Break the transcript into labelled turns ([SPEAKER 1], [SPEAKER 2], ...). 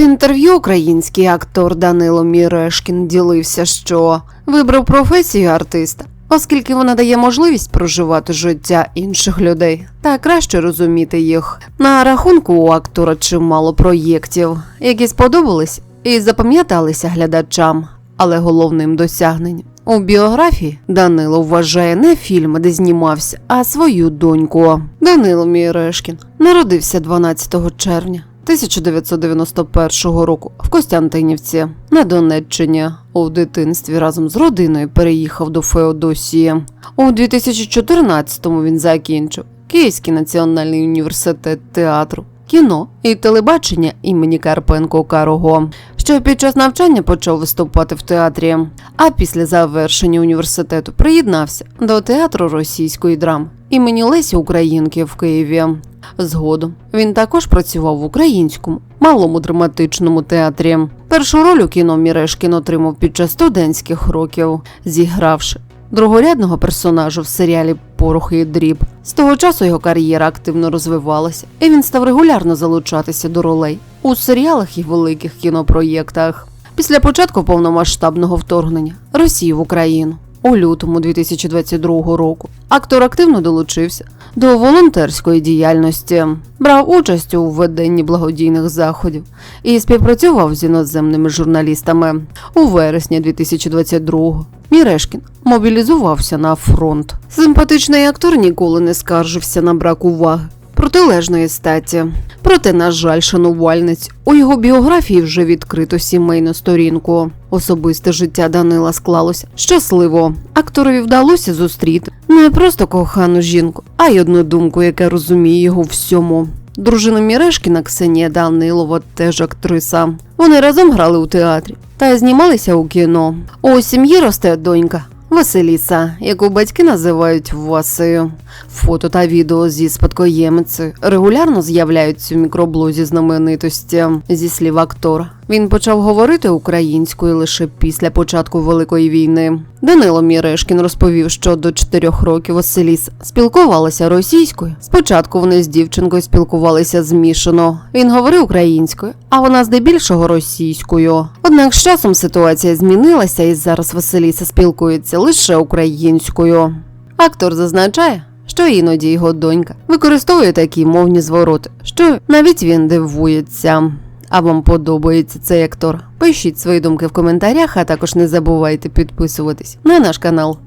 [SPEAKER 1] інтерв'ю український актор Данило Мірешкін ділився, що вибрав професію артиста, оскільки вона дає можливість проживати життя інших людей та краще розуміти їх. На рахунку у актора чимало проєктів, які сподобались і запам'яталися глядачам, але головним досягненням. У біографії Данило вважає не фільм, де знімався, а свою доньку. Данило Мірешкін народився 12 червня 1991 року в Костянтинівці на Донеччині. У дитинстві разом з родиною переїхав до Феодосії. У 2014-му він закінчив Київський національний університет театру, кіно і телебачення імені Карпенко Карого. Що під час навчання почав виступати в театрі, а після завершення університету приєднався до театру російської драми імені Лесі Українки в Києві. Згодом він також працював в українському малому драматичному театрі. Першу роль у кіно Мірешкін отримав під час студентських років, зігравши другорядного персонажа в серіалі Порох і дріб. З того часу його кар'єра активно розвивалася, і він став регулярно залучатися до ролей у серіалах і великих кінопроєктах. Після початку повномасштабного вторгнення Росії в Україну у лютому 2022 року актор активно долучився до волонтерської діяльності, брав участь у веденні благодійних заходів і співпрацював з іноземними журналістами. У вересні 2022 Мірешкін мобілізувався на фронт. Симпатичний актор ніколи не скаржився на брак уваги. Протилежної статі. Проте, на жаль, шанувальниць у його біографії вже відкрито сімейну сторінку. Особисте життя Данила склалося щасливо. Акторові вдалося зустріти не просто кохану жінку, а й одну думку, яка розуміє його всьому. Дружина Мірешкіна Ксенія Данилова теж актриса. Вони разом грали у театрі та знімалися у кіно. У сім'ї росте донька. Василіса, яку батьки називають Васею. Фото та відео зі спадкоємиці регулярно з'являються в мікроблозі знаменитості зі слів актора. Він почав говорити українською лише після початку Великої війни. Данило Мірешкін розповів, що до чотирьох років Василіса спілкувалася російською. Спочатку вони з дівчинкою спілкувалися змішано. Він говорив українською, а вона здебільшого російською. Однак з часом ситуація змінилася, і зараз Василіса спілкується лише українською. Актор зазначає, що іноді його донька використовує такі мовні звороти, що навіть він дивується. А вам подобається цей актор? Пишіть свої думки в коментарях, а також не забувайте підписуватись на наш канал.